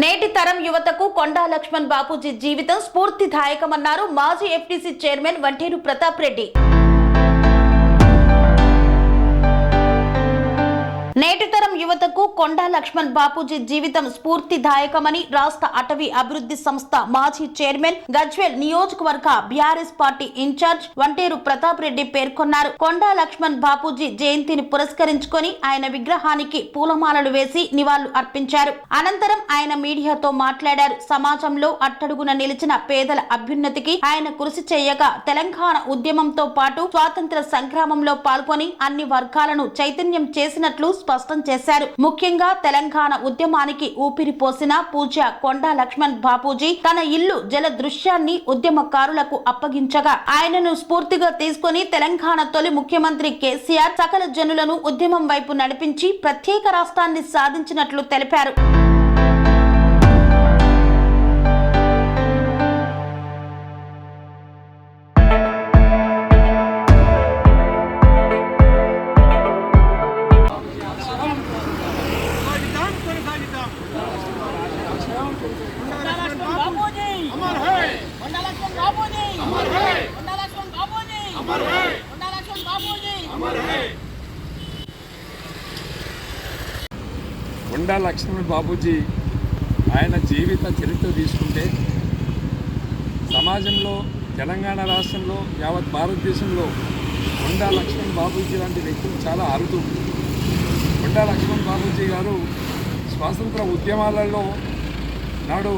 నేటి తరం యువతకు కొండా లక్ష్మణ్ బాపూజీ జీవితం స్ఫూర్తిదాయకమన్నారు మాజీ ఎఫ్టీసీ చైర్మన్ వంటేరు ప్రతాప్ రెడ్డి. నేటి తరం యువతకు కొండా లక్ష్మణ్ బాపూజీ జీవితం స్ఫూర్తిదాయకమని రాష్ట్ర అటవీ అభివృద్ధి సంస్థ మాజీ చైర్మన్ గజ్వేల్ నియోజకవర్గ BRS party incharge Vanteru Pratap Reddy పేర్కొన్నారు. కొండా లక్ష్మణ్ బాపూజీ జయంతిని పురస్కరించుకొని ఆయన విగ్రహానికి పూలమాలలు వేసి నివాళులు అర్పించారు. అనంతరం ఆయన మీడియాతో మాట్లాడారు. సమాజంలో అట్టడుగున నిలిచిన పేదల అభ్యున్నతికి ఆయన కృషి చేయగా తెలంగాణ ఉద్యమంతో పాటు స్వాతంత్ర సంగ్రామంలో పాల్గొని అన్ని వర్గాలను చైతన్యం చేసినట్లు స్పష్టం చేశారు. ముఖ్యంగా తెలంగాణ ఉద్యమానికి ఊపిరి పోసిన పూజ కొండా లక్ష్మణ్ బాపూజీ తన ఇల్లు జల దృశ్యాన్ని ఉద్యమకారులకు అప్పగించగా ఆయనను స్ఫూర్తిగా తీసుకొని తెలంగాణ తొలి ముఖ్యమంత్రి కేసీఆర్ సకల జనులను ఉద్యమం వైపు నడిపించి ప్రత్యేక రాష్ట్రాన్ని సాధించినట్లు తెలిపారు. కొండ లక్ష్మణ్ బాబూజీ అమర్ హై కొండా లక్ష్మణ్ బాబూజీ ఆయన జీవిత చరిత్ర తీసుకుంటే సమాజంలో తెలంగాణ రాష్ట్రంలో యావత్ భారతదేశంలో కొండా లక్ష్మణ్ బాబూజీ లాంటి వ్యక్తులు చాలా అరుదు కొండా లక్ష్మణ్ బాబూజీ గారు స్వాతంత్ర ఉద్యమాలలో నాడు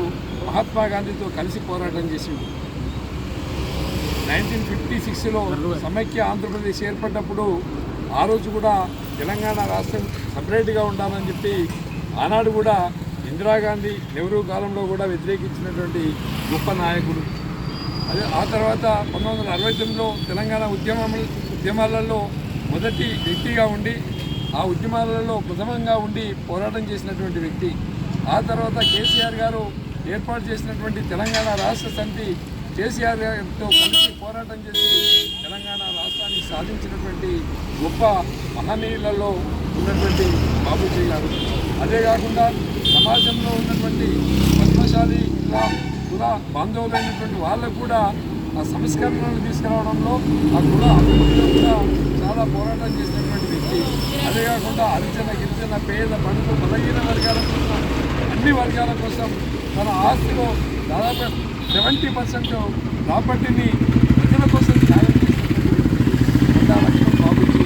మహాత్మా గాంధీతో కలిసి పోరాటం చేసిండు. నైన్టీన్ ఫిఫ్టీ సిక్స్లో సమైక్య ఆంధ్రప్రదేశ్ ఏర్పడినప్పుడు ఆ రోజు కూడా తెలంగాణ రాష్ట్రం సపరేట్గా ఉండాలని చెప్పి ఆనాడు కూడా ఇందిరాగాంధీ నెహ్రూ కాలంలో కూడా వ్యతిరేకించినటువంటి గొప్ప నాయకుడు. అదే ఆ తర్వాత పంతొమ్మిది వందల అరవై తొమ్మిదిలో తెలంగాణ ఉద్యమం ఉద్యమాలలో మొదటి వ్యక్తిగా ఉండి ఆ ఉద్యమాలలో ప్రథమంగా ఉండి పోరాటం చేసినటువంటి వ్యక్తి. ఆ తర్వాత కేసీఆర్ గారు ఏర్పాటు చేసినటువంటి తెలంగాణ రాష్ట్ర సమితి కేసీఆర్ గారితో కలిసి పోరాటం చేసి తెలంగాణ రాష్ట్రాన్ని సాధించినటువంటి గొప్ప మహనీయులలో ఉన్నటువంటి బాబూజీ గారు అదే కాకుండా సమాజంలో ఉన్నటువంటి పద్మశాలి ఇలా కుల బాంధవులైనటువంటి వాళ్ళకు కూడా ఆ సంస్కరణలు తీసుకురావడంలో ఆ కుల అభివృద్ధిలో కూడా చాలా పోరాటం చేసినటువంటి వ్యక్తి. అదే కాకుండా హరిజన గిరిజన పేద బడుగు బలహీన వర్గాల కోసం అన్ని వర్గాల కోసం తన ఆస్తిలో దాదాపు సెవెంటీ పర్సెంట్ ప్రాపర్టీని ప్రజల కోసం త్యాగం చేసినటువంటి లక్ష్మణ్ బాబుజీ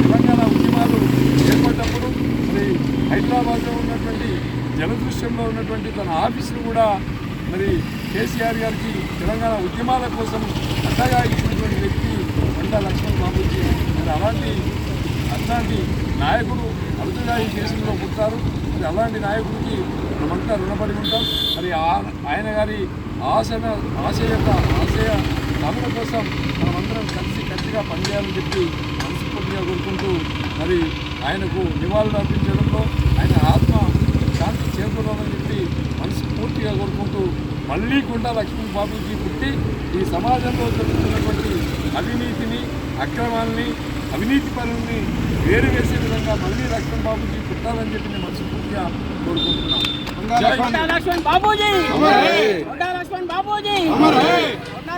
తెలంగాణ ఉద్యమాలు చేపట్టినప్పుడు మరి హైదరాబాద్లో ఉన్నటువంటి జలదృశ్యంలో ఉన్నటువంటి తన ఆఫీసును కూడా మరి కేసీఆర్ గారికి తెలంగాణ ఉద్యమాల కోసం అండగా ఇచ్చినటువంటి వ్యక్తి కొండా లక్ష్మణ్ బాబుజీ మరి అలాంటి అట్లాంటి నాయకుడు అరుదుగా ఈ దేశంలో పుట్టారు. మరి అలాంటి నాయకుడికి మనమంతా రుణపడి ఉంటాం. మరి ఆ- ఆయన గారి ఆశన ఆశయ యొక్క ఆశయ సాధన కోసం మనమందరం కలిసి గట్టిగా పనిచేయాలని చెప్పి మనస్ఫూర్తిగా కోరుకుంటూ మరి ఆయనకు నివాళులు అర్పించడంలో ఆయన ఆత్మ శాంతి చేకూరాలని చెప్పి మనస్ఫూర్తిగా కోరుకుంటూ మళ్ళీ కూడా లక్ష్మీ బాబుజీ పుట్టి ఈ సమాజంలో జరుగుతున్నటువంటి అవినీతిని అక్రమాలని అవినీతి పనుల్ని వేరు వేసే విధంగా మళ్ళీ లక్ష్మణ్ బాబుజీ పుట్టాలని చెప్పి నేను మనస్ఫూర్తిగా కోరుకుంటున్నాను. Laxman. Bapuji! Laxman Bapuji!